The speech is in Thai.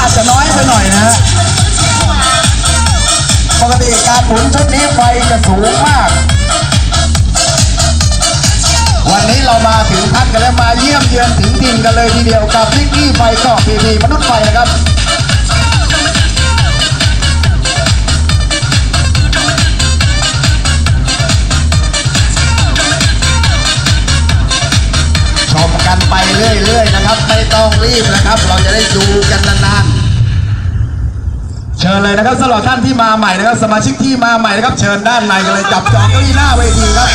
มันอาจจะน้อยไปหน่อยนะฮะปกติการหมุนชุดนี้ไฟจะสูงมาก วันนี้เรามาถึงพันกันแล้วมาเยี่ยมเยือนถึงดินกันเลยทีเดียวกับลิกกี้ไฟก็พีพีมนุษย์ไฟนะครับชมกันไปเรื่อยๆ ต้องรีบนะครับ เราจะได้ดูกันนานๆ เชิญเลยนะครับสำหรับท่านที่มาใหม่นะครับ สมาชิกที่มาใหม่นะครับ เชิญด้านในกันเลยจับจองเก้าอี้หน้าเวทีครับ